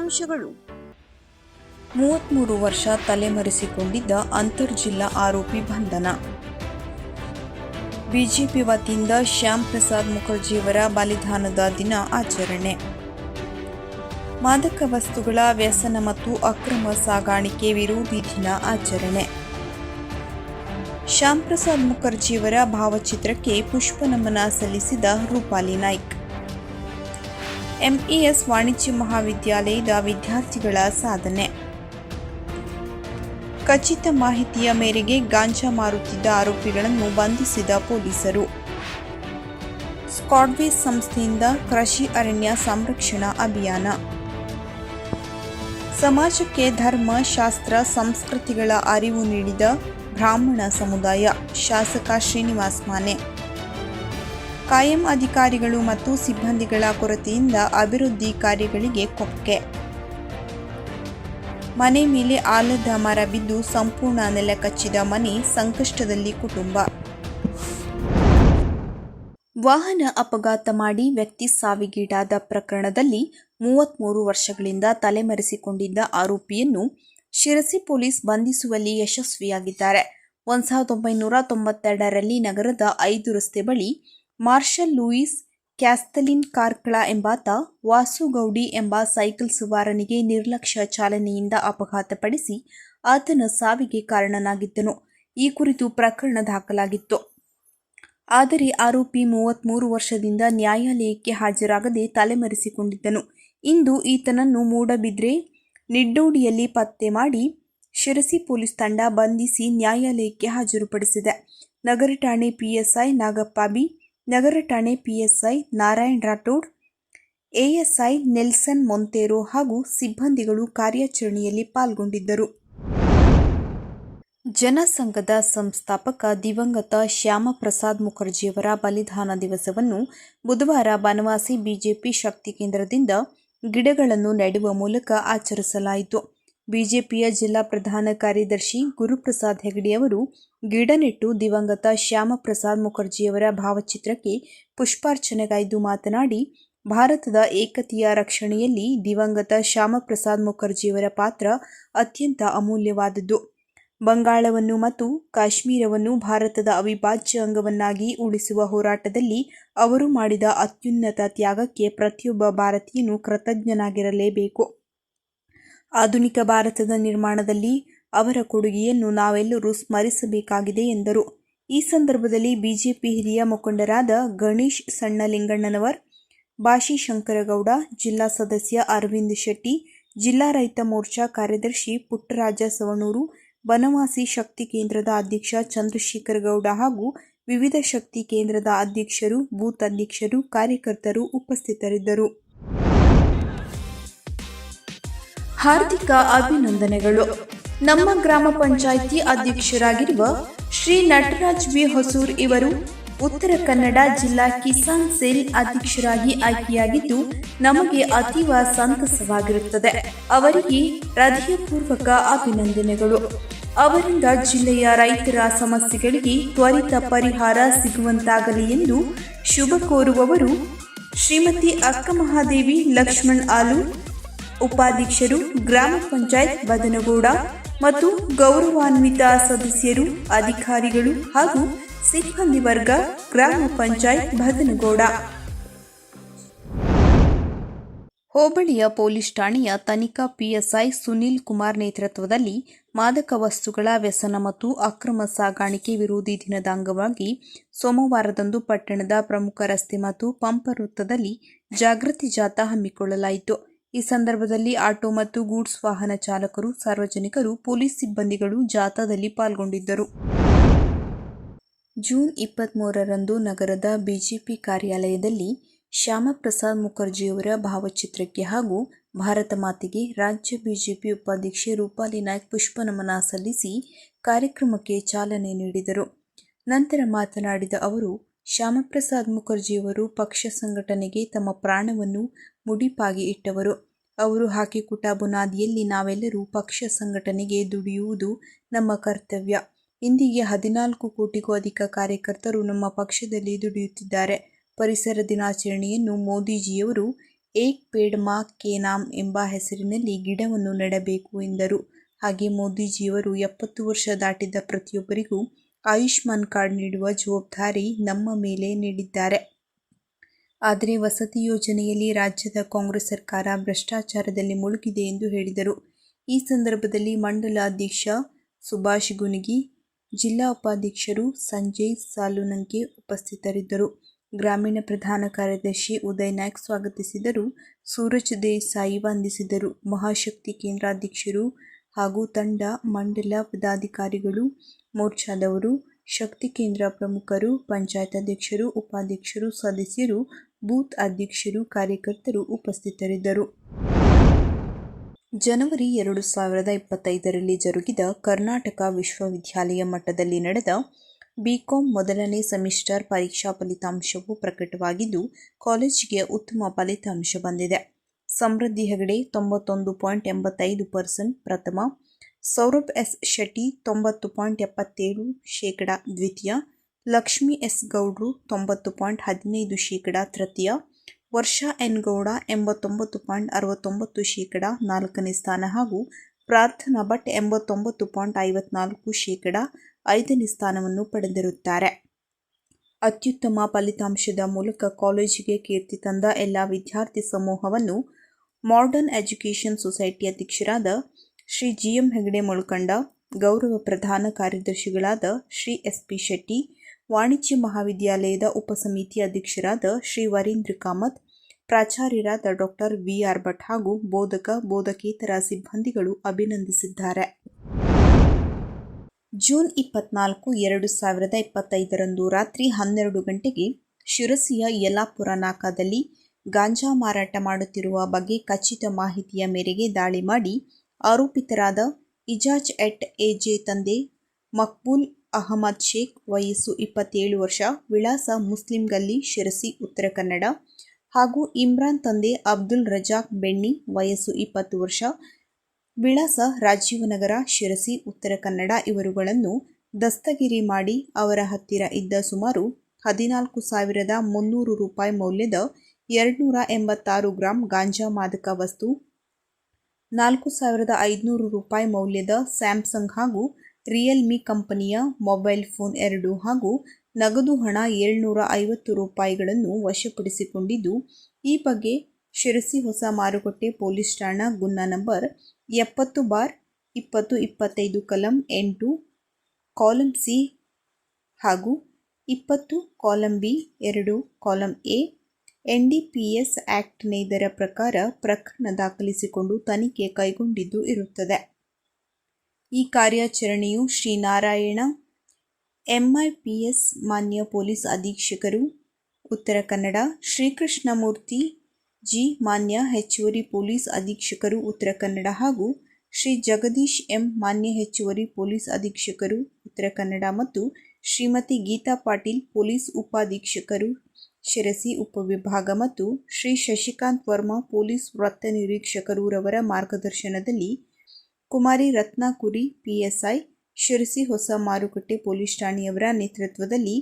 ಮುಖ್ಯಾಂಶಗಳು ಮೂವತ್ಮೂರು ವರ್ಷ ತಲೆಮರೆಸಿಕೊಂಡಿದ್ದ ಅಂತರ್ಜಿಲ್ಲಾ ಆರೋಪಿ ಬಂಧನ. ಬಿಜೆಪಿ ವತಿಯಿಂದ ಶ್ಯಾಮ್ ಪ್ರಸಾದ್ ಮುಖರ್ಜಿಯವರ ಬಲಿದಾನದ ದಿನ ಆಚರಣೆ. ಮಾದಕ ವಸ್ತುಗಳ ವ್ಯಸನ ಮತ್ತು ಅಕ್ರಮ ಸಾಗಾಣಿಕೆ ವಿರೋಧಿ ದಿನ ಆಚರಣೆ. ಶ್ಯಾಮ್ ಪ್ರಸಾದ್ ಮುಖರ್ಜಿಯವರ ಭಾವಚಿತ್ರಕ್ಕೆ ಪುಷ್ಪ ನಮನ ಸಲ್ಲಿಸಿದ ರೂಪಾಲಿ ನಾಯ್ಕ್. ಎಂಇಎಸ್ ವಾಣಿಜ್ಯ ಮಹಾವಿದ್ಯಾಲಯದ ವಿದ್ಯಾರ್ಥಿಗಳ ಸಾಧನೆ. ಖಚಿತ ಮಾಹಿತಿಯ ಮೇರೆಗೆ ಗಾಂಜಾ ಮಾರುತ್ತಿದ್ದ ಆರೋಪಿಗಳನ್ನು ಬಂಧಿಸಿದ ಪೊಲೀಸರು. ಸ್ಕಾಡ್ವೇಸ್ ಸಂಸ್ಥೆಯಿಂದ ಕೃಷಿ ಅರಣ್ಯ ಸಂರಕ್ಷಣಾ ಅಭಿಯಾನ. ಸಮಾಜಕ್ಕೆ ಧರ್ಮ, ಶಾಸ್ತ್ರ, ಸಂಸ್ಕೃತಿಗಳ ಅರಿವು ನೀಡಿದ ಬ್ರಾಹ್ಮಣ ಸಮುದಾಯ. ಶಾಸಕ ಶ್ರೀನಿವಾಸ್ ಮಾನೆ. ಕಾಯಂ ಅಧಿಕಾರಿಗಳು ಮತ್ತು ಸಿಬ್ಬಂದಿಗಳ ಕೊರತೆಯಿಂದ ಅಭಿವೃದ್ಧಿ ಕಾರ್ಯಗಳಿಗೆ ಕೊಕ್ಕೆ. ಮನೆ ಮೇಲೆ ಆಲದ ಮರ ಬಿದ್ದು ಸಂಪೂರ್ಣ ನೆಲ ಕಚ್ಚಿದ ಮನೆ ಸಂಕಷ್ಟದಲ್ಲಿ ಕುಟುಂಬ. ವಾಹನ ಅಪಘಾತ ಮಾಡಿ ವ್ಯಕ್ತಿ ಸಾವಿಗೀಡಾದ ಪ್ರಕರಣದಲ್ಲಿ ಮೂವತ್ಮೂರು ವರ್ಷಗಳಿಂದ ತಲೆಮರೆಸಿಕೊಂಡಿದ್ದ ಆರೋಪಿಯನ್ನು ಶಿರಸಿ ಪೊಲೀಸ್ ಬಂಧಿಸುವಲ್ಲಿ ಯಶಸ್ವಿಯಾಗಿದ್ದಾರೆ. ಒಂದು ಸಾವಿರದ ಒಂಬೈನೂರ ತೊಂಬತ್ತೆರಡರಲ್ಲಿ ನಗರದ ಐದು ರಸ್ತೆ ಬಳಿ ಮಾರ್ಷಲ್ ಲೂಯಿಸ್ ಕ್ಯಾಸ್ತಲಿನ್ ಕಾರ್ಕಳ ಎಂಬಾತ ವಾಸುಗೌಡಿ ಎಂಬ ಸೈಕಲ್ ಸವಾರನಿಗೆ ನಿರ್ಲಕ್ಷ್ಯ ಚಾಲನೆಯಿಂದ ಅಪಘಾತಪಡಿಸಿ ಆತನ ಸಾವಿಗೆ ಕಾರಣನಾಗಿದ್ದನು. ಈ ಕುರಿತು ಪ್ರಕರಣ ದಾಖಲಾಗಿತ್ತು. ಆದರೆ ಆರೋಪಿ ಮೂವತ್ಮೂರು ವರ್ಷದಿಂದ ನ್ಯಾಯಾಲಯಕ್ಕೆ ಹಾಜರಾಗದೆ ತಲೆಮರೆಸಿಕೊಂಡಿದ್ದನು. ಇಂದು ಈತನನ್ನು ಮೂಡಬಿದ್ರೆ ನಿಡ್ಡೋಡಿಯಲ್ಲಿ ಪತ್ತೆ ಮಾಡಿ ಶಿರಸಿ ಪೊಲೀಸ್ ತಂಡ ಬಂಧಿಸಿ ನ್ಯಾಯಾಲಯಕ್ಕೆ ಹಾಜರುಪಡಿಸಿದೆ. ನಗರ ಠಾಣೆ ಪಿಎಸ್ಐ ನಾಗಪ್ಪ ಬಿ. ನಗರ ಠಾಣೆ PSI Narayan Rathod, ASI Nelson ಮೊಂತೇರೋ ಹಾಗೂ ಸಿಬ್ಬಂದಿಗಳು ಕಾರ್ಯಾಚರಣೆಯಲ್ಲಿ ಪಾಲ್ಗೊಂಡಿದ್ದರು. ಜನಸಂಘದ ಸಂಸ್ಥಾಪಕ ದಿವಂಗತ ಶ್ಯಾಮಪ್ರಸಾದ್ ಮುಖರ್ಜಿಯವರ ಬಲಿದಾನ ದಿವಸವನ್ನು ಬುಧವಾರ ಬನವಾಸಿ ಬಿಜೆಪಿ ಶಕ್ತಿ ಕೇಂದ್ರದಿಂದ ಗಿಡಗಳನ್ನು ನೆಡುವ ಮೂಲಕ ಆಚರಿಸಲಾಯಿತು. ಬಿಜೆಪಿಯ ಜಿಲ್ಲಾ ಪ್ರಧಾನ ಕಾರ್ಯದರ್ಶಿ ಗುರುಪ್ರಸಾದ್ ಹೆಗಡೆಯವರು ಗಿಡ ನೆಟ್ಟು ದಿವಂಗತ ಶ್ಯಾಮಪ್ರಸಾದ್ ಮುಖರ್ಜಿಯವರ ಭಾವಚಿತ್ರಕ್ಕೆ ಪುಷ್ಪಾರ್ಚನೆಗೈದು ಮಾತನಾಡಿ, ಭಾರತದ ಏಕತೆಯ ರಕ್ಷಣೆಯಲ್ಲಿ ದಿವಂಗತ ಶ್ಯಾಮಪ್ರಸಾದ್ ಮುಖರ್ಜಿಯವರ ಪಾತ್ರ ಅತ್ಯಂತ ಅಮೂಲ್ಯವಾದದ್ದು. ಬಂಗಾಳವನ್ನು ಮತ್ತು ಕಾಶ್ಮೀರವನ್ನು ಭಾರತದ ಅವಿಭಾಜ್ಯ ಅಂಗವನ್ನಾಗಿ ಉಳಿಸುವ ಹೋರಾಟದಲ್ಲಿ ಅವರು ಮಾಡಿದ ಅತ್ಯುನ್ನತ ತ್ಯಾಗಕ್ಕೆ ಪ್ರತಿಯೊಬ್ಬ ಭಾರತೀಯನು ಕೃತಜ್ಞನಾಗಿರಲೇಬೇಕು. ಆಧುನಿಕ ಭಾರತದ ನಿರ್ಮಾಣದಲ್ಲಿ ಅವರ ಕೊಡುಗೆಯನ್ನು ನಾವೆಲ್ಲರೂ ಸ್ಮರಿಸಬೇಕಾಗಿದೆ ಎಂದರು. ಈ ಸಂದರ್ಭದಲ್ಲಿ ಬಿಜೆಪಿ ಹಿರಿಯ ಮುಖಂಡರಾದ ಗಣೇಶ್ ಸಣ್ಣಲಿಂಗಣ್ಣನವರ್ ಬಾಶಿ ಶಂಕರಗೌಡ, ಜಿಲ್ಲಾ ಸದಸ್ಯ ಅರವಿಂದ್ ಶೆಟ್ಟಿ, ಜಿಲ್ಲಾ ರೈತ ಮೋರ್ಚಾ ಕಾರ್ಯದರ್ಶಿ ಪುಟ್ಟರಾಜ ಸವಣೂರು ಬನವಾಸಿ ಶಕ್ತಿ ಕೇಂದ್ರದ ಅಧ್ಯಕ್ಷ ಚಂದ್ರಶೇಖರ್ ಗೌಡ ಹಾಗೂ ವಿವಿಧ ಶಕ್ತಿ ಕೇಂದ್ರದ ಅಧ್ಯಕ್ಷರು, ಬೂತ್ ಅಧ್ಯಕ್ಷರು, ಕಾರ್ಯಕರ್ತರು ಉಪಸ್ಥಿತರಿದ್ದರು. ಹಾರ್ದಿಕ ಅಭಿನಂದನೆಗಳು. ನಮ್ಮ ಗ್ರಾಮ ಪಂಚಾಯಿತಿ ಅಧ್ಯಕ್ಷರಾಗಿರುವ ಶ್ರೀ ನಟರಾಜ್ ವಿ ಹೊಸೂರ್ ಇವರು ಉತ್ತರ ಕನ್ನಡ ಜಿಲ್ಲಾ ಕಿಸಾನ್ ಸೇಲ್ ಅಧ್ಯಕ್ಷರಾಗಿ ಆಯ್ಕೆಯಾಗಿದ್ದು, ನಮಗೆ ಅತೀವ ಸಂತಸವಾಗಿರುತ್ತದೆ. ಅವರಿಗೆ ಹೃದಯಪೂರ್ವಕ ಅಭಿನಂದನೆಗಳು. ಅವರಿಂದ ಜಿಲ್ಲೆಯ ರೈತರ ಸಮಸ್ಯೆಗಳಿಗೆ ತ್ವರಿತ ಪರಿಹಾರ ಸಿಗುವಂತಾಗಲಿ ಎಂದು ಶುಭ ಕೋರುವವರು ಶ್ರೀಮತಿ ಅಕ್ಕಮಹಾದೇವಿ ಲಕ್ಷ್ಮಣ್ ಆಲು ಉಪಾಧ್ಯಕ್ಷರು ಗ್ರಾಮ ಪಂಚಾಯತ್ ಬದನಗೌಡ ಮತ್ತು ಗೌರವಾನ್ವಿತ ಸದಸ್ಯರು, ಅಧಿಕಾರಿಗಳು ಹಾಗೂ ಸಿಬ್ಬಂದಿ ವರ್ಗ ಗ್ರಾಮ ಪಂಚಾಯತ್ ಬದನಗೌಡ. ಹೋಬಳಿಯ ಪೊಲೀಸ್ ಠಾಣೆಯ ತನಿಖಾ ಪಿಎಸ್ಐ ಸುನೀಲ್ ಕುಮಾರ್ ನೇತೃತ್ವದಲ್ಲಿ ಮಾದಕ ವಸ್ತುಗಳ ವ್ಯಸನ ಮತ್ತು ಅಕ್ರಮ ಸಾಗಾಣಿಕೆ ವಿರೋಧಿ ದಿನದ ಅಂಗವಾಗಿ ಸೋಮವಾರದಂದು ಪಟ್ಟಣದ ಪ್ರಮುಖ ರಸ್ತೆ ಮತ್ತು ಪಂಪ ವೃತ್ತದಲ್ಲಿ ಜಾಗೃತಿ ಜಾಥಾ ಹಮ್ಮಿಕೊಳ್ಳಲಾಯಿತು. ಈ ಸಂದರ್ಭದಲ್ಲಿ ಆಟೋ ಮತ್ತು ಗೂಡ್ಸ್ ವಾಹನ ಚಾಲಕರು, ಸಾರ್ವಜನಿಕರು, ಪೊಲೀಸ್ ಸಿಬ್ಬಂದಿಗಳು ಜಾಥಾದಲ್ಲಿ ಪಾಲ್ಗೊಂಡಿದ್ದರು. ಜೂನ್ ಇಪ್ಪತ್ತ್ಮೂರರಂದು ನಗರದ ಬಿಜೆಪಿ ಕಾರ್ಯಾಲಯದಲ್ಲಿ ಶ್ಯಾಮಪ್ರಸಾದ್ ಮುಖರ್ಜಿಯವರ ಭಾವಚಿತ್ರಕ್ಕೆ ಹಾಗೂ ಭಾರತ ಮಾತೆಗೆ ರಾಜ್ಯ ಬಿಜೆಪಿ ಉಪಾಧ್ಯಕ್ಷೆ ರೂಪಾಲಿ ನಾಯ್ಕ್ ಪುಷ್ಪನಮನ ಸಲ್ಲಿಸಿ ಕಾರ್ಯಕ್ರಮಕ್ಕೆ ಚಾಲನೆ ನೀಡಿದರು. ನಂತರ ಮಾತನಾಡಿದ ಅವರು ಶ್ಯಾಮಪ್ರಸಾದ್ ಮುಖರ್ಜಿಯವರು ಪಕ್ಷ ಸಂಘಟನೆಗೆ ತಮ್ಮ ಪ್ರಾಣವನ್ನು ಮುಡಿಪಾಗಿ ಇಟ್ಟವರು. ಅವರು ಹಾಕಿಕೊಟ್ಟ ಬುನಾದಿಯಲ್ಲಿ ನಾವೆಲ್ಲರೂ ಪಕ್ಷ ಸಂಘಟನೆಗೆ ದುಡಿಯುವುದು ನಮ್ಮ ಕರ್ತವ್ಯ. ಇಂದಿಗೆ ಹದಿನಾಲ್ಕು ಕೋಟಿಗೂ ಅಧಿಕ ಕಾರ್ಯಕರ್ತರು ನಮ್ಮ ಪಕ್ಷದಲ್ಲಿ ದುಡಿಯುತ್ತಿದ್ದಾರೆ. ಪರಿಸರ ದಿನಾಚರಣೆಯನ್ನು ಮೋದಿಜಿಯವರು ಏಕ್ ಪೇಡ್ ಮಾ ಕೆ ನಾಮ್ ಎಂಬ ಹೆಸರಿನಲ್ಲಿ ಗಿಡವನ್ನು ನೆಡಬೇಕು ಎಂದರು. ಹಾಗೆ ಮೋದಿಜಿಯವರು ಎಪ್ಪತ್ತು ವರ್ಷ ದಾಟಿದ ಪ್ರತಿಯೊಬ್ಬರಿಗೂ ಆಯುಷ್ಮಾನ್ ಕಾರ್ಡ್ ನೀಡುವ ಜವಾಬ್ದಾರಿ ನಮ್ಮ ಮೇಲೆ ನೀಡಿದ್ದಾರೆ. ಆದರೆ ವಸತಿ ಯೋಜನೆಯಲ್ಲಿ ರಾಜ್ಯದ ಕಾಂಗ್ರೆಸ್ ಸರ್ಕಾರ ಭ್ರಷ್ಟಾಚಾರದಲ್ಲಿ ಮುಳುಗಿದೆ ಎಂದು ಹೇಳಿದರು. ಈ ಸಂದರ್ಭದಲ್ಲಿ ಮಂಡಲ ಅಧ್ಯಕ್ಷ ಸುಭಾಷ್ ಗುನಿಗಿ, ಜಿಲ್ಲಾ ಉಪಾಧ್ಯಕ್ಷರು ಸಂಜಯ್ ಸಾಲುನಂಕೆ ಉಪಸ್ಥಿತರಿದ್ದರು. ಗ್ರಾಮೀಣ ಪ್ರಧಾನ ಕಾರ್ಯದರ್ಶಿ ಉದಯ್ ನಾಯ್ಕ್ ಸ್ವಾಗತಿಸಿದರು. ಸೂರಜ್ ದೇಸಾಯಿ ವಂದಿಸಿದರು. ಮಹಾಶಕ್ತಿ ಕೇಂದ್ರಾಧ್ಯಕ್ಷರು ಹಾಗೂ ತಂಡ, ಮಂಡಲ ಪದಾಧಿಕಾರಿಗಳು ಮೋರ್ಚಾದವರು, ಶಕ್ತಿ ಕೇಂದ್ರ ಪ್ರಮುಖರು, ಪಂಚಾಯತ್ ಅಧ್ಯಕ್ಷರು, ಉಪಾಧ್ಯಕ್ಷರು, ಸದಸ್ಯರು, ಬೂತ್ ಅಧ್ಯಕ್ಷರು, ಕಾರ್ಯಕರ್ತರು ಉಪಸ್ಥಿತರಿದ್ದರು. ಜನವರಿ ಎರಡು ಸಾವಿರದ ಇಪ್ಪತ್ತೈದರಲ್ಲಿ ಜರುಗಿದ ಕರ್ನಾಟಕ ವಿಶ್ವವಿದ್ಯಾಲಯ ಮಟ್ಟದಲ್ಲಿ ನಡೆದ ಬಿಕಾಂ ಮೊದಲನೇ ಸೆಮಿಸ್ಟರ್ ಪರೀಕ್ಷಾ ಫಲಿತಾಂಶವು ಪ್ರಕಟವಾಗಿದ್ದು, ಕಾಲೇಜಿಗೆ ಉತ್ತಮ ಫಲಿತಾಂಶ ಬಂದಿದೆ. ಸಮೃದ್ಧಿ ಹೆಗಡೆ ತೊಂಬತ್ತೊಂದು ಪಾಯಿಂಟ್ ಎಂಬತ್ತೈದು ಪರ್ಸೆಂಟ್ ಪ್ರಥಮ ಸೌರಭ್ ಎಸ್ ಶೆಟ್ಟಿ ತೊಂಬತ್ತು ಪಾಯಿಂಟ್ ಎಪ್ಪತ್ತೇಳು ಶೇಕಡ ದ್ವಿತೀಯ, ಲಕ್ಷ್ಮಿ ಎಸ್ ಗೌಡ್ರು ತೊಂಬತ್ತು ಪಾಯಿಂಟ್ ಹದಿನೈದು ಶೇಕಡ ತೃತೀಯ, ವರ್ಷಾ ಎನ್ ಗೌಡ ಎಂಬತ್ತೊಂಬತ್ತು ಪಾಯಿಂಟ್ ಅರವತ್ತೊಂಬತ್ತು ಶೇಕಡ ನಾಲ್ಕನೇ ಸ್ಥಾನ ಹಾಗೂ ಪ್ರಾರ್ಥನಾ ಭಟ್ ಎಂಬತ್ತೊಂಬತ್ತು ಪಾಯಿಂಟ್ ಐವತ್ನಾಲ್ಕು ಶೇಕಡ ಐದನೇ ಸ್ಥಾನವನ್ನು ಪಡೆದಿರುತ್ತಾರೆ. ಅತ್ಯುತ್ತಮ ಫಲಿತಾಂಶದ ಮೂಲಕ ಕಾಲೇಜಿಗೆ ಕೀರ್ತಿ ತಂದ ಎಲ್ಲ ವಿದ್ಯಾರ್ಥಿ ಸಮೂಹವನ್ನು ಮಾಡರ್ನ್ ಎಜುಕೇಷನ್ ಸೊಸೈಟಿ ಅಧ್ಯಕ್ಷರಾದ ಶ್ರೀ ಜಿ ಎಂ ಹೆಗಡೆ ಮುಳ್ಕಂಡ ಗೌರವ ಪ್ರಧಾನ ಕಾರ್ಯದರ್ಶಿಗಳಾದ ಶ್ರೀ ಎಸ್ ಪಿ ಶೆಟ್ಟಿ, ವಾಣಿಜ್ಯ ಮಹಾವಿದ್ಯಾಲಯದ ಉಪಸಮಿತಿ ಅಧ್ಯಕ್ಷರಾದ ಶ್ರೀ ವರೀಂದ್ರ ಕಾಮತ್, ಪ್ರಾಚಾರ್ಯರಾದ ಡಾಕ್ಟರ್ ವಿ ಆರ್ ಭಟ್ ಹಾಗೂ ಬೋಧಕ, ಬೋಧಕೇತರ ಸಿಬ್ಬಂದಿಗಳು ಅಭಿನಂದಿಸಿದ್ದಾರೆ. ಜೂನ್ ಇಪ್ಪತ್ನಾಲ್ಕು, ಎರಡು ಸಾವಿರದ ಇಪ್ಪತ್ತೈದರಂದು ರಾತ್ರಿ ಹನ್ನೆರಡು ಗಂಟೆಗೆ ಶಿರಸಿಯ ಯಲ್ಲಾಪುರ ನಾಕಾದಲ್ಲಿ ಗಾಂಜಾ ಮಾರಾಟ ಮಾಡುತ್ತಿರುವ ಬಗ್ಗೆ ಖಚಿತ ಮಾಹಿತಿಯ ಮೇರೆಗೆ ದಾಳಿ ಮಾಡಿ ಆರೋಪಿತರಾದ ಇಜಾಜ್ ಎಟ್ ಎಜೆ ತಂದೆ ಮಕ್ಬೂಲ್ ಅಹಮದ್ ಶೇಖ್ ವಯಸ್ಸು ಇಪ್ಪತ್ತೇಳು ವರ್ಷ, ವಿಳಾಸ ಮುಸ್ಲಿಂ ಗಲ್ಲಿ ಶಿರಸಿ, ಉತ್ತರ ಕನ್ನಡ ಹಾಗೂ ಇಮ್ರಾನ್ ತಂದೆ ಅಬ್ದುಲ್ ರಜಾಕ್ ಬೆಣ್ಣಿ ವಯಸ್ಸು ಇಪ್ಪತ್ತು ವರ್ಷ, ವಿಳಾಸ ರಾಜೀವನಗರ, ಶಿರಸಿ, ಉತ್ತರ ಕನ್ನಡ ಇವರುಗಳನ್ನು ದಸ್ತಗಿರಿ ಮಾಡಿ ಅವರ ಹತ್ತಿರ ಇದ್ದ ಸುಮಾರು ಹದಿನಾಲ್ಕು ಸಾವಿರದ ಮುನ್ನೂರು ರೂಪಾಯಿ ಮೌಲ್ಯದ ಎರಡುನೂರ ಎಂಬತ್ತಾರು ಗ್ರಾಂ ಗಾಂಜಾ ಮಾದಕ ವಸ್ತು ನಾಲ್ಕು ಸಾವಿರದ ಐದುನೂರು ರೂಪಾಯಿ ಮೌಲ್ಯದ ಸ್ಯಾಮ್ಸಂಗ್ ಹಾಗೂ ರಿಯಲ್ಮಿ ಕಂಪನಿಯ ಮೊಬೈಲ್ ಫೋನ್ ಎರಡು ಹಾಗೂ ನಗದು ಹಣ ಏಳ್ನೂರ ಐವತ್ತು ರೂಪಾಯಿಗಳನ್ನು ವಶಪಡಿಸಿಕೊಂಡಿದ್ದು, ಈ ಬಗ್ಗೆ ಶಿರಸಿ ಹೊಸ ಮಾರುಕಟ್ಟೆ ಪೊಲೀಸ್ ಠಾಣಾ ಗುನ್ನಾ ನಂಬರ್ ಎಪ್ಪತ್ತು ಬಾರ್ ಇಪ್ಪತ್ತು ಇಪ್ಪತ್ತೈದು ಕಲಂ ಎಂಟು ಕಾಲಂ ಸಿ ಹಾಗೂ ಇಪ್ಪತ್ತು ಕಾಲಂ ಬಿ ಎರಡು column A N D P S ಆ್ಯಕ್ಟ್ನ ಇದರ ಪ್ರಕಾರ ಪ್ರಕರಣ ದಾಖಲಿಸಿಕೊಂಡು ತನಿಖೆ ಕೈಗೊಂಡಿದ್ದು ಇರುತ್ತದೆ. ಈ ಕಾರ್ಯಾಚರಣೆಯು ಶ್ರೀನಾರಾಯಣ ಎಂಐಪಿಎಸ್ ಮಾನ್ಯ ಪೊಲೀಸ್ ಅಧೀಕ್ಷಕರು, ಉತ್ತರ ಕನ್ನಡ, ಶ್ರೀಕೃಷ್ಣಮೂರ್ತಿ ಜಿ ಮಾನ್ಯ ಹೆಚ್ಚುವರಿ ಪೊಲೀಸ್ ಅಧೀಕ್ಷಕರು, ಉತ್ತರ ಕನ್ನಡ ಹಾಗೂ ಶ್ರೀ ಜಗದೀಶ್ ಎಂ ಮಾನ್ಯ ಹೆಚ್ಚುವರಿ ಪೊಲೀಸ್ ಅಧೀಕ್ಷಕರು, ಉತ್ತರ ಕನ್ನಡ ಮತ್ತು ಶ್ರೀಮತಿ ಗೀತಾ ಪಾಟೀಲ್ ಪೊಲೀಸ್ ಉಪಾಧೀಕ್ಷಕರು ಶಿರಸಿ ಉಪವಿಭಾಗ ಮತ್ತು ಶ್ರೀ ಶಶಿಕಾಂತ್ ವರ್ಮಾ ಪೊಲೀಸ್ ವೃತ್ತ ನಿರೀಕ್ಷಕರು ರವರ ಮಾರ್ಗದರ್ಶನದಲ್ಲಿ ಕುಮಾರಿ ರತ್ನಾಕುರಿ ಪಿಎಸ್ಐ, ಶಿರಸಿ ಹೊಸ ಮಾರುಕಟ್ಟೆ ಪೊಲೀಸ್ ಠಾಣೆಯವರ ನೇತೃತ್ವದಲ್ಲಿ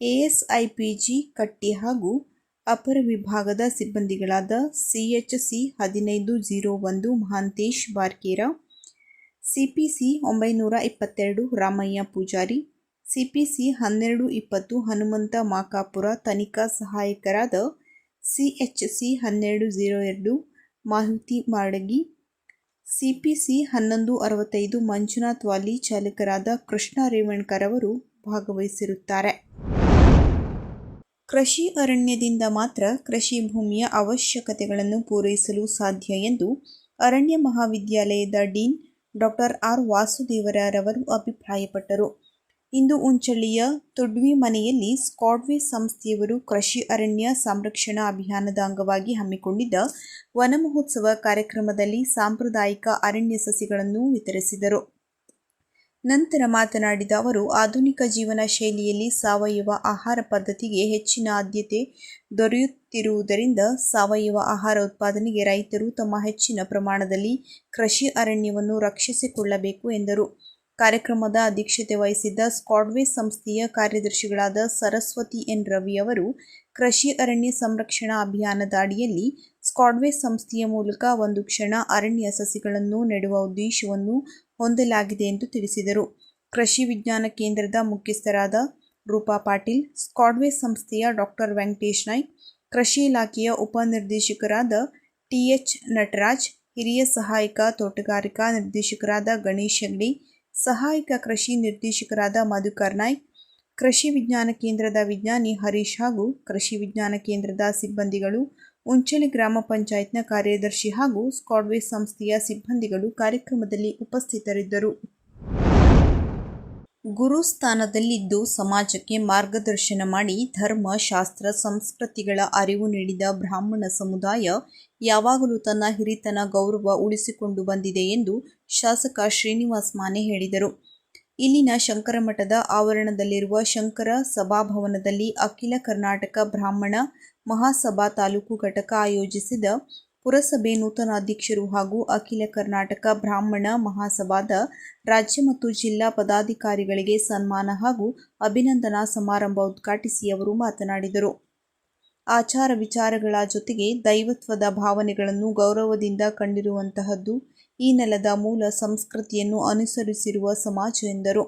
ಎಎಸ್ಐಪಿಜಿ ಕಟ್ಟಿ ಹಾಗೂ ಅಪರ ವಿಭಾಗದ ಸಿಬ್ಬಂದಿಗಳಾದ ಸಿಎಚ್ಸಿ ಹದಿನೈದು ಜೀರೋ ಒಂದು ಮಹಾಂತೇಶ್ ಬಾರ್ಕೇರ, ಸಿಪಿಸಿ ಒಂಬೈನೂರ ಇಪ್ಪತ್ತೆರಡು ರಾಮಯ್ಯ ಪೂಜಾರಿ ಸಿಪಿಸಿ ಹನ್ನೆರಡು ಇಪ್ಪತ್ತು ಹನುಮಂತ ಮಾಕಾಪುರ ತನಿಖಾ ಸಹಾಯಕರಾದ ಸಿಎಚ್ಸಿ ಹನ್ನೆರಡು ಜೀರೋ ಎರಡು ಮಾಹಿತಿ ಮಾಡಗಿ ಸಿಪಿಸಿ ಹನ್ನೊಂದು ಅರವತ್ತೈದು ಮಂಜುನಾಥ್ ವಾಲಿ ಚಾಲಕರಾದ ಕೃಷ್ಣ ರೇವಣ್ಕರ್ ಅವರು ಭಾಗವಹಿಸಿರುತ್ತಾರೆ. ಕೃಷಿ ಅರಣ್ಯದಿಂದ ಮಾತ್ರ ಕೃಷಿ ಭೂಮಿಯ ಅವಶ್ಯಕತೆಗಳನ್ನು ಪೂರೈಸಲು ಸಾಧ್ಯ ಎಂದು ಅರಣ್ಯ ಮಹಾವಿದ್ಯಾಲಯದ ಡೀನ್ ಡಾಕ್ಟರ್ ಆರ್ ವಾಸುದೇವರವರು ಅಭಿಪ್ರಾಯಪಟ್ಟರು. ಇಂದು ಉಂಚಳ್ಳಿಯ ತುಡ್ವಿ ಮನೆಯಲ್ಲಿ ಸ್ಕಾಡ್ವಿ ಸಂಸ್ಥೆಯವರು ಕೃಷಿ ಅರಣ್ಯ ಸಂರಕ್ಷಣಾ ಅಭಿಯಾನದ ಅಂಗವಾಗಿ ಹಮ್ಮಿಕೊಂಡಿದ್ದ ವನ ಮಹೋತ್ಸವ ಕಾರ್ಯಕ್ರಮದಲ್ಲಿ ಸಾಂಪ್ರದಾಯಿಕ ಅರಣ್ಯ ಸಸಿಗಳನ್ನು ವಿತರಿಸಿದರು. ನಂತರ ಮಾತನಾಡಿದ ಅವರು, ಆಧುನಿಕ ಜೀವನ ಶೈಲಿಯಲ್ಲಿ ಸಾವಯವ ಆಹಾರ ಪದ್ಧತಿಗೆ ಹೆಚ್ಚಿನ ಆದ್ಯತೆ ದೊರೆಯುತ್ತಿರುವುದರಿಂದ ಸಾವಯವ ಆಹಾರ ಉತ್ಪಾದನೆಗೆ ರೈತರು ತಮ್ಮ ಹೆಚ್ಚಿನ ಪ್ರಮಾಣದಲ್ಲಿ ಕೃಷಿ ಅರಣ್ಯವನ್ನು ರಕ್ಷಿಸಿಕೊಳ್ಳಬೇಕು ಎಂದರು. ಕಾರ್ಯಕ್ರಮದ ಅಧ್ಯಕ್ಷತೆ ವಹಿಸಿದ್ದ ಸ್ಕಾಡ್ವೇ ಸಂಸ್ಥೆಯ ಕಾರ್ಯದರ್ಶಿಗಳಾದ ಸರಸ್ವತಿ ಎನ್ ರವಿ ಅವರು ಕೃಷಿ ಅರಣ್ಯ ಸಂರಕ್ಷಣಾ ಅಭಿಯಾನದ ಅಡಿಯಲ್ಲಿ ಸ್ಕಾಡ್ವೇ ಸಂಸ್ಥೆಯ ಮೂಲಕ ಒಂದು ಕ್ಷಣ ಅರಣ್ಯ ಸಸಿಗಳನ್ನು ನೆಡುವ ಉದ್ದೇಶವನ್ನು ಹೊಂದಲಾಗಿದೆ ಎಂದು ತಿಳಿಸಿದರು. ಕೃಷಿ ವಿಜ್ಞಾನ ಕೇಂದ್ರದ ಮುಖ್ಯಸ್ಥರಾದ ರೂಪಾ ಪಾಟೀಲ್, ಸ್ಕಾಡ್ವೇ ಸಂಸ್ಥೆಯ ಡಾಕ್ಟರ್ ವೆಂಕಟೇಶ್ ನಾಯ್ಕ್, ಕೃಷಿ ಇಲಾಖೆಯ ಉಪನಿರ್ದೇಶಕರಾದ ಟಿಎಚ್ ನಟರಾಜ್, ಹಿರಿಯ ಸಹಾಯಕ, ತೋಟಗಾರಿಕಾ ನಿರ್ದೇಶಕರಾದ ಗಣೇಶ್ ಹೆಗ್ಡೆ ಸಹಾಯಕ ಕೃಷಿ ನಿರ್ದೇಶಕರಾದ ಮಧುಕರ್ ನಾಯ್ಕ್, ಕೃಷಿ ವಿಜ್ಞಾನ ಕೇಂದ್ರದ ವಿಜ್ಞಾನಿ ಹರೀಶ್ ಹಾಗೂ ಕೃಷಿ ವಿಜ್ಞಾನ ಕೇಂದ್ರದ ಸಿಬ್ಬಂದಿಗಳು ಉಂಚಲಿ ಗ್ರಾಮ ಪಂಚಾಯತ್ನ ಕಾರ್ಯದರ್ಶಿ ಹಾಗೂ ಸ್ಕಾಡ್ವೇ ಸಂಸ್ಥೆಯ ಸಿಬ್ಬಂದಿಗಳು ಕಾರ್ಯಕ್ರಮದಲ್ಲಿ ಉಪಸ್ಥಿತರಿದ್ದರು. ಗುರು ಸ್ಥಾನದಲ್ಲಿದ್ದು ಸಮಾಜಕ್ಕೆ ಮಾರ್ಗದರ್ಶನ ಮಾಡಿ ಧರ್ಮ, ಶಾಸ್ತ್ರ, ಸಂಸ್ಕೃತಿಗಳ ಅರಿವು ನೀಡಿದ ಬ್ರಾಹ್ಮಣ ಸಮುದಾಯ ಯಾವಾಗಲೂ ತನ್ನ ಹಿರಿತನ ಗೌರವ ಉಳಿಸಿಕೊಂಡು ಬಂದಿದೆ ಎಂದು ಶಾಸಕ ಶ್ರೀನಿವಾಸ್ ಮಾನೆ ಹೇಳಿದರು. ಇಲ್ಲಿನ ಶಂಕರಮಠದ ಆವರಣದಲ್ಲಿರುವ ಶಂಕರ ಸಭಾಭವನದಲ್ಲಿ ಅಖಿಲ ಕರ್ನಾಟಕ ಬ್ರಾಹ್ಮಣ ಮಹಾಸಭಾ ತಾಲೂಕು ಘಟಕ ಆಯೋಜಿಸಿದ ಪುರಸಭೆ ನೂತನ ಅಧ್ಯಕ್ಷರು ಹಾಗೂ ಅಖಿಲ ಕರ್ನಾಟಕ ಬ್ರಾಹ್ಮಣ ಮಹಾಸಭಾದ ರಾಜ್ಯ ಮತ್ತು ಜಿಲ್ಲಾ ಪದಾಧಿಕಾರಿಗಳಿಗೆ ಸನ್ಮಾನ ಹಾಗೂ ಅಭಿನಂದನಾ ಸಮಾರಂಭ ಉದ್ಘಾಟಿಸಿ ಅವರು ಮಾತನಾಡಿದರು. ಆಚಾರ ವಿಚಾರಗಳ ಜೊತೆಗೆ ದೈವತ್ವದ ಭಾವನೆಗಳನ್ನು ಗೌರವದಿಂದ ಕಂಡಿರುವಂತಹದ್ದು ಈ ನೆಲದ ಮೂಲ ಸಂಸ್ಕೃತಿಯನ್ನು ಅನುಸರಿಸಿರುವ ಸಮಾಜ ಎಂದರು.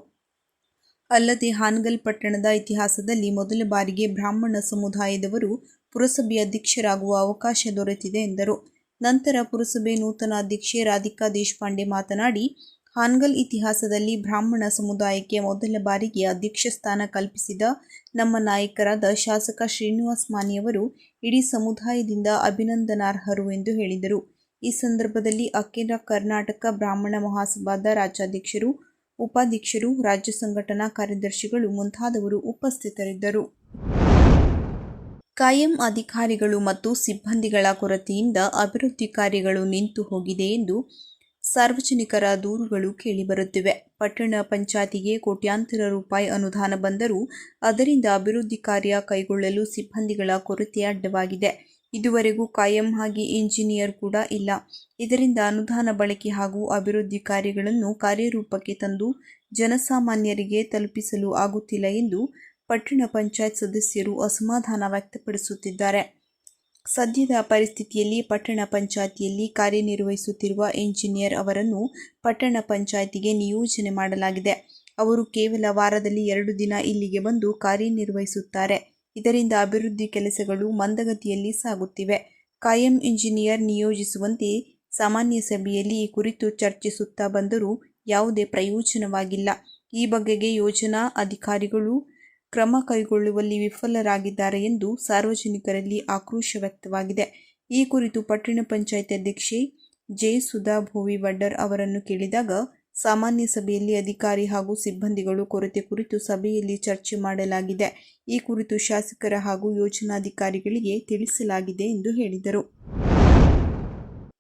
ಅಲ್ಲದೆ ಹಾನಗಲ್ ಪಟ್ಟಣದ ಇತಿಹಾಸದಲ್ಲಿ ಮೊದಲ ಬಾರಿಗೆ ಬ್ರಾಹ್ಮಣ ಸಮುದಾಯದವರು ಪುರಸಭೆಯ ಅಧ್ಯಕ್ಷರಾಗುವ ಅವಕಾಶ ದೊರೆತಿದೆ ಎಂದರು. ನಂತರ ಪುರಸಭೆ ನೂತನ ಅಧ್ಯಕ್ಷೆ ರಾಧಿಕಾ ದೇಶಪಾಂಡೆ ಮಾತನಾಡಿ ಹಾನಗಲ್ ಇತಿಹಾಸದಲ್ಲಿ ಬ್ರಾಹ್ಮಣ ಸಮುದಾಯಕ್ಕೆ ಮೊದಲ ಬಾರಿಗೆ ಅಧ್ಯಕ್ಷ ಸ್ಥಾನ ಕಲ್ಪಿಸಿದ ನಮ್ಮ ನಾಯಕರಾದ ಶಾಸಕ ಶ್ರೀನಿವಾಸ್ ಮಾನಿಯವರು ಇಡೀ ಸಮುದಾಯದಿಂದ ಅಭಿನಂದನಾರ್ಹರು ಎಂದು ಹೇಳಿದರು. ಈ ಸಂದರ್ಭದಲ್ಲಿ ಅಖಿಲ ಕರ್ನಾಟಕ ಬ್ರಾಹ್ಮಣ ಮಹಾಸಭಾದ ರಾಜ್ಯಾಧ್ಯಕ್ಷರು, ಉಪಾಧ್ಯಕ್ಷರು, ರಾಜ್ಯ ಸಂಘಟನಾ ಕಾರ್ಯದರ್ಶಿಗಳು ಮುಂತಾದವರು ಉಪಸ್ಥಿತರಿದ್ದರು. ಕಾಯಂ ಅಧಿಕಾರಿಗಳು ಮತ್ತು ಸಿಬ್ಬಂದಿಗಳ ಕೊರತೆಯಿಂದ ಅಭಿವೃದ್ಧಿ ಕಾರ್ಯಗಳು ನಿಂತು ಹೋಗಿದೆ ಎಂದು ಸಾರ್ವಜನಿಕರ ದೂರುಗಳು ಕೇಳಿಬರುತ್ತಿವೆ ಪಟ್ಟಣ ಪಂಚಾಯತಿಗೆ ಕೋಟ್ಯಾಂತರ ರೂಪಾಯಿ ಅನುದಾನ ಬಂದರೂ ಅದರಿಂದ ಅಭಿವೃದ್ಧಿ ಕಾರ್ಯ ಕೈಗೊಳ್ಳಲು ಸಿಬ್ಬಂದಿಗಳ ಕೊರತೆ ಅಡ್ಡವಾಗಿದೆ. ಇದುವರೆಗೂ ಕಾಯಂ ಆಗಿ ಇಂಜಿನಿಯರ್ ಕೂಡ ಇಲ್ಲ. ಇದರಿಂದ ಅನುದಾನ ಬಳಕೆ ಹಾಗೂ ಅಭಿವೃದ್ಧಿ ಕಾರ್ಯಗಳನ್ನು ಕಾರ್ಯರೂಪಕ್ಕೆ ತಂದು ಜನಸಾಮಾನ್ಯರಿಗೆ ತಲುಪಿಸಲು ಆಗುತ್ತಿಲ್ಲ ಎಂದು ಪಟ್ಟಣ ಪಂಚಾಯತ್ ಸದಸ್ಯರು ಅಸಮಾಧಾನ ವ್ಯಕ್ತಪಡಿಸುತ್ತಿದ್ದಾರೆ. ಸದ್ಯದ ಪರಿಸ್ಥಿತಿಯಲ್ಲಿ ಪಟ್ಟಣ ಪಂಚಾಯಿತಿಯಲ್ಲಿ ಕಾರ್ಯನಿರ್ವಹಿಸುತ್ತಿರುವ ಎಂಜಿನಿಯರ್ ಅವರನ್ನು ಪಟ್ಟಣ ಪಂಚಾಯಿತಿಗೆ ನಿಯೋಜನೆ ಮಾಡಲಾಗಿದೆ. ಅವರು ಕೇವಲ ವಾರದಲ್ಲಿ ಎರಡು ದಿನ ಇಲ್ಲಿಗೆ ಬಂದು ಕಾರ್ಯನಿರ್ವಹಿಸುತ್ತಾರೆ. ಇದರಿಂದ ಅಭಿವೃದ್ಧಿ ಕೆಲಸಗಳು ಮಂದಗತಿಯಲ್ಲಿ ಸಾಗುತ್ತಿವೆ. ಕಾಯಂ ಇಂಜಿನಿಯರ್ ನಿಯೋಜಿಸುವಂತೆ ಸಾಮಾನ್ಯ ಸಭೆಯಲ್ಲಿ ಈ ಕುರಿತು ಚರ್ಚಿಸುತ್ತಾ ಬಂದರೂ ಯಾವುದೇ ಪ್ರಯೋಜನವಾಗಿಲ್ಲ. ಈ ಬಗೆಗೆ ಯೋಜನಾ ಅಧಿಕಾರಿಗಳು ಕ್ರಮ ಕೈಗೊಳ್ಳುವಲ್ಲಿ ವಿಫಲರಾಗಿದ್ದಾರೆ ಎಂದು ಸಾರ್ವಜನಿಕರಲ್ಲಿ ಆಕ್ರೋಶ ವ್ಯಕ್ತವಾಗಿದೆ. ಈ ಕುರಿತು ಪಟ್ಟಣ ಪಂಚಾಯತ್ ಅಧ್ಯಕ್ಷೆ ಜೆ. ಸುಧಾ ಭೋವಿ ವಡ್ಡರ್ ಅವರನ್ನು ಕೇಳಿದಾಗ ಸಾಮಾನ್ಯ ಸಭೆಯಲ್ಲಿ ಅಧಿಕಾರಿ ಹಾಗೂ ಸಿಬ್ಬಂದಿಗಳು ಕೊರತೆ ಕುರಿತು ಸಭೆಯಲ್ಲಿ ಚರ್ಚೆ ಮಾಡಲಾಗಿದೆ. ಈ ಕುರಿತು ಶಾಸಕರ ಹಾಗೂ ಯೋಜನಾಧಿಕಾರಿಗಳಿಗೆ ತಿಳಿಸಲಾಗಿದೆ ಎಂದು ಹೇಳಿದರು.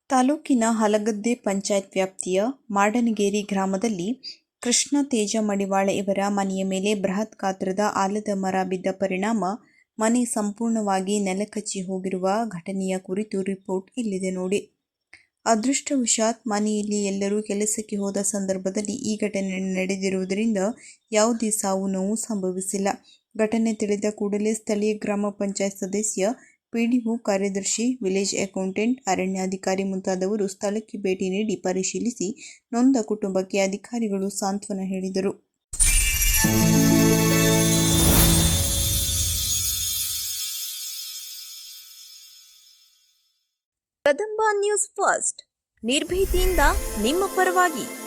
ತಾಲೂಕಿನ ಹಲಗದ್ದೆ ಪಂಚಾಯತ್ ವ್ಯಾಪ್ತಿಯ ಮಾಡನಗೇರಿ ಗ್ರಾಮದಲ್ಲಿ ಕೃಷ್ಣ ತೇಜ ಮಡಿವಾಳ ಇವರ ಮನೆಯ ಮೇಲೆ ಬೃಹತ್ ಗಾತ್ರದ ಆಲದ ಮರ ಬಿದ್ದ ಪರಿಣಾಮ ಮನೆ ಸಂಪೂರ್ಣವಾಗಿ ನೆಲಕಚ್ಚಿ ಹೋಗಿರುವ ಘಟನೆಯ ಕುರಿತು ರಿಪೋರ್ಟ್ ಇಲ್ಲಿದೆ ನೋಡಿ. ಅದೃಷ್ಟವಶಾತ್ ಮನೆಯಲ್ಲಿ ಎಲ್ಲರೂ ಕೆಲಸಕ್ಕೆ ಹೋದ ಸಂದರ್ಭದಲ್ಲಿ ಈ ಘಟನೆ ನಡೆದಿರುವುದರಿಂದ ಯಾವುದೇ ಸಾವು ನೋವು ಸಂಭವಿಸಿಲ್ಲ. ಘಟನೆ ತಿಳಿದ ಕೂಡಲೇ ಸ್ಥಳೀಯ ಗ್ರಾಮ ಪಂಚಾಯತ್ ಸದಸ್ಯ ಪಿಡಿಒ ಕಾರ್ಯದರ್ಶಿ, ವಿಲೇಜ್ ಅಕೌಂಟೆಂಟ್, ಅರಣ್ಯಾಧಿಕಾರಿ ಮುಂತಾದವರು ಸ್ಥಳಕ್ಕೆ ಭೇಟಿ ನೀಡಿ ಪರಿಶೀಲಿಸಿ ನೊಂದ ಕುಟುಂಬಕ್ಕೆ ಅಧಿಕಾರಿಗಳು ಸಾಂತ್ವನ ಹೇಳಿದರು. Kadamba news first. ನಿರ್ಭೀತಿಯಿಂದ ನಿಮ್ಮ ಪರವಾಗಿ.